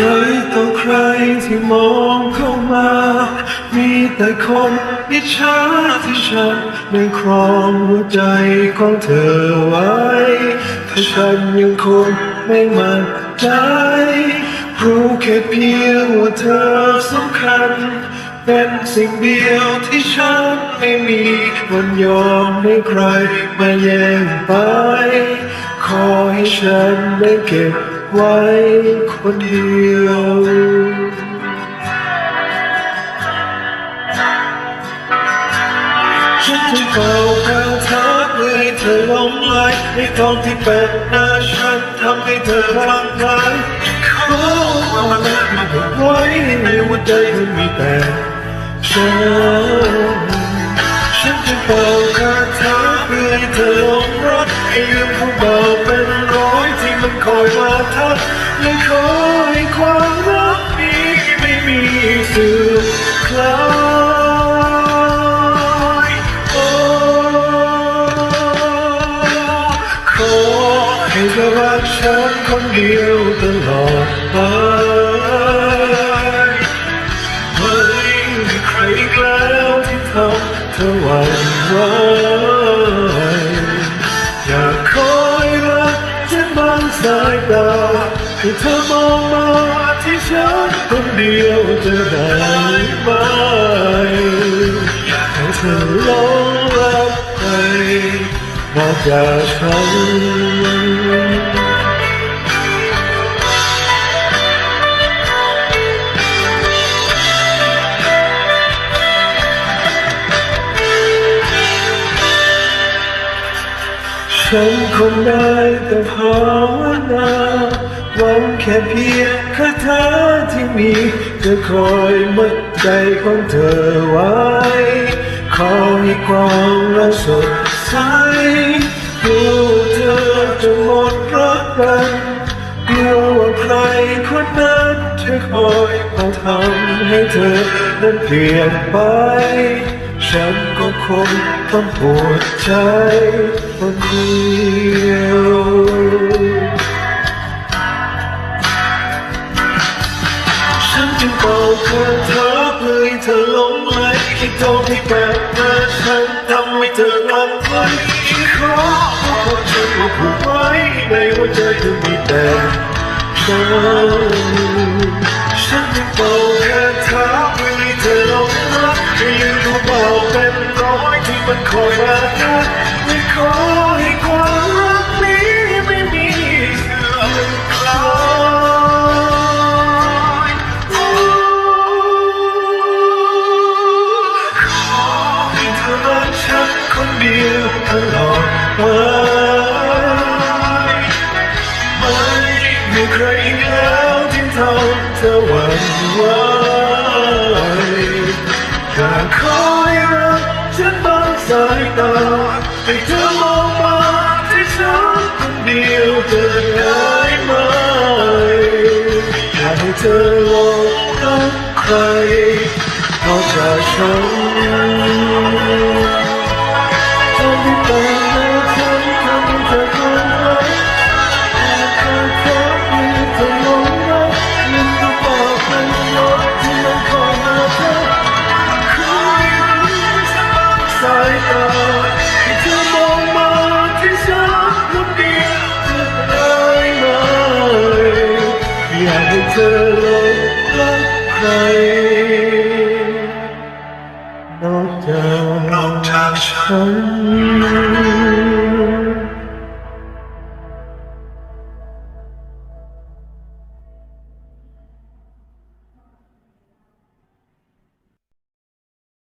ครต่อใครที่มองเข้ามา มีแต่คนอิจฉาที่ฉันได้ครองหัวใจของเธอไว้ ถ้าฉันยังคงไม่มั่นใจ รู้แค่เพียงว่าเธอสำคัญ เป็นสิ่งเดียวที่ฉันไม่มีวันยอมให้ใครมาแย่งไป ขอให้ฉันได้เก็บ ไว้คนเดียวฉันจะเป่าแผ่วทักเพื่อให้เธอหลงไหลในตอนที่เป็นหน้าฉันทำให้เธอรังไห้ขอความรักมาเก็บไว้ในหัวใจเธอมีแต่ฉันฉันจะเป่าคาถาเพื่อให้เธอหลงรักให้ลืม ทักและขอให้ความรักนี้ไม่มีเสื่อคลายโอ้ขอให้เธอรักฉันคนเดียวตลอดไปไม่มีใครอีกแล้วที่ทำเธอหวั่นไหว สายตาให้เธอมองมาที่ฉันคนเดียวจะได้ไหมอยากให้เธอลองรักใครนอกจากฉัน ฉันคงได้แต่ภาวนาหวังแค่เพียงคาถาที่มีจะคอยมัดใจของเธอไว้ ขอให้ความรักสดใสกลัวว่าเธอจะหมดรักกันกลัวว่าใครคนนั้นจะคอยมาทำให้เธอนั้นเปลี่ยนไป ฉันก็คงต้องปวดใจคนเดียวฉันจึงบอกเธอเธอเพื่อให้เธอหลงไหลคิดโทษที่แปลกมาฉันทำให้เธอรังไหลขอบอกฉันว่าผูกไว้ในหัวใจเธอมีแต่ฉันฉันจึงบอกเธอ มันคอยมาทักไม่ขอให้ความรักนี้ไม่มีเสื่อมคลายขอให้เธอรักฉันคนเดียวตลอดไปไม่มีใครอีกแล้วที่ทำเธอหวั่นไหว ให้เธอมองมาที่ฉันคนเดียวเธอได้ไหมอยากให้เธอลองรักใครนอกจากฉัน เธอหลงรักใครนอกจากฉัน